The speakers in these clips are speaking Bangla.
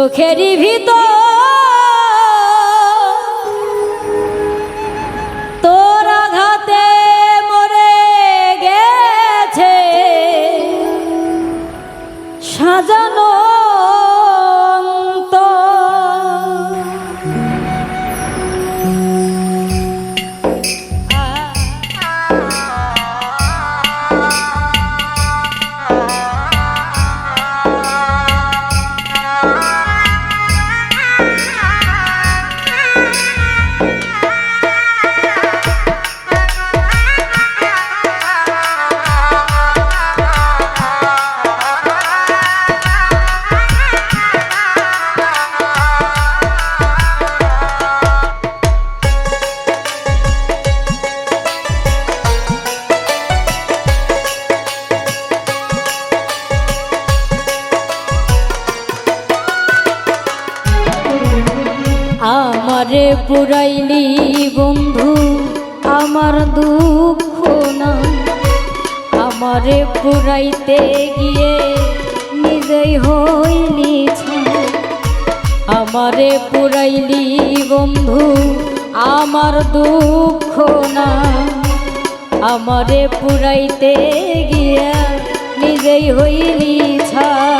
চোখেরই ভিতর পুরাইলি বন্ধু, আমার দুঃখ না আমারে পুরাইতে গিয়ে নিজেই হইলি। আমারে পুরাইলি বন্ধু, আমার দুঃখ না আমারে পুরাইতে গিয়া নিজেই হইলি ছাই।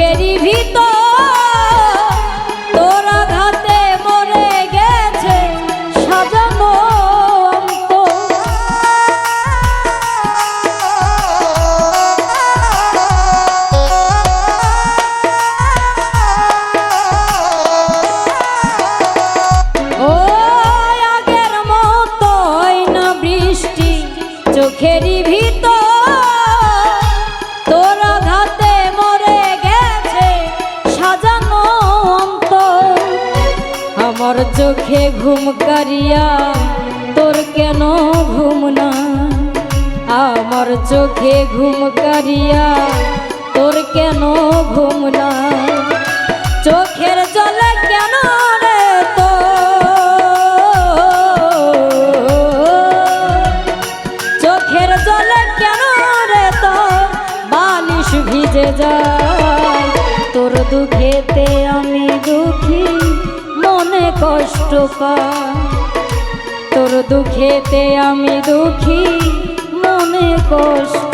চোখেরই ভিতর চোখে ঘুম কারিয়া, তোর কেন ঘুম না? আমার চোখে ঘুম কারিয়া, তোর কেন ঘুম না? চোখের জলে কেন রে তো চোখের জলে কেন রে তো ভিজে যায়। তোর দুঃখেতে আমি দুঃখী মনে কষ্ট পায় তোর দুঃখেতে আমি দুঃখী মনে কষ্ট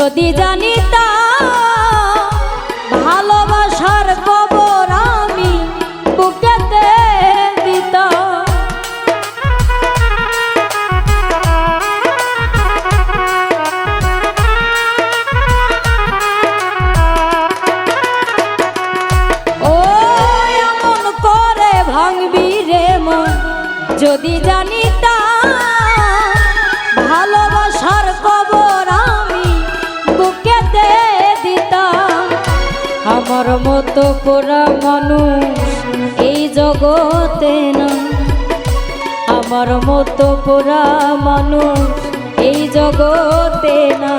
যদি জানিতা ভালোবাসার কবর আমি বুকেতে দিত ও এমন করে ভাঙবি রে মন, যদি জানিতা ভালোবাসা পোড়া মানুষ, এই জগতে না আমার মতো পোড়া মানুষ, এই জগতে না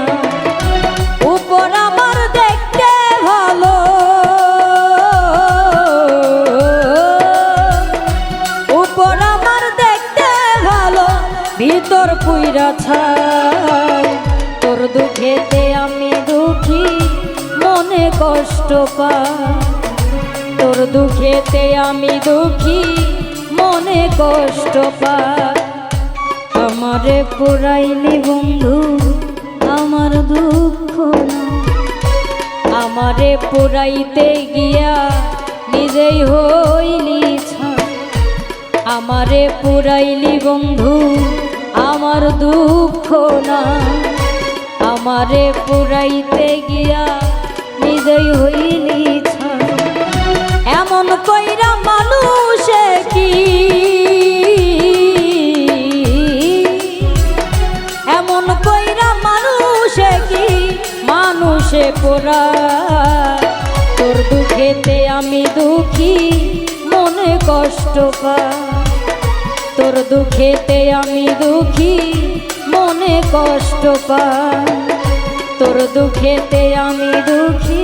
উপর আমার দেখতে ভালো। উপর আমার দেখতে ভালো। ভিতর পুইরা ছাই। তোর দুঃখেতে আমি দুঃখী। মনে কষ্ট পাই তোর দুঃখেতে আমি দুঃখী, মনে কষ্ট পাই আমারে পুরাইলি বন্ধু, আমার দুঃখ। আমারে পুরাইতে গিয়া নিজেই হইলি আমারে পুরাইলি বন্ধু, আমার দুঃখ না আমারে পুরাইতে গিয়া নিজেই হইলি এমন কইরা মানুষে কি এমন কইরা মানুষে কি মানুষে পোড়া। তোর দুঃখেতে আমি দুঃখী, মনে কষ্ট পাই তোর দুঃখেতে আমি দুঃখী, মনে কষ্ট পাই তোর দুঃখেতে আমি দুঃখী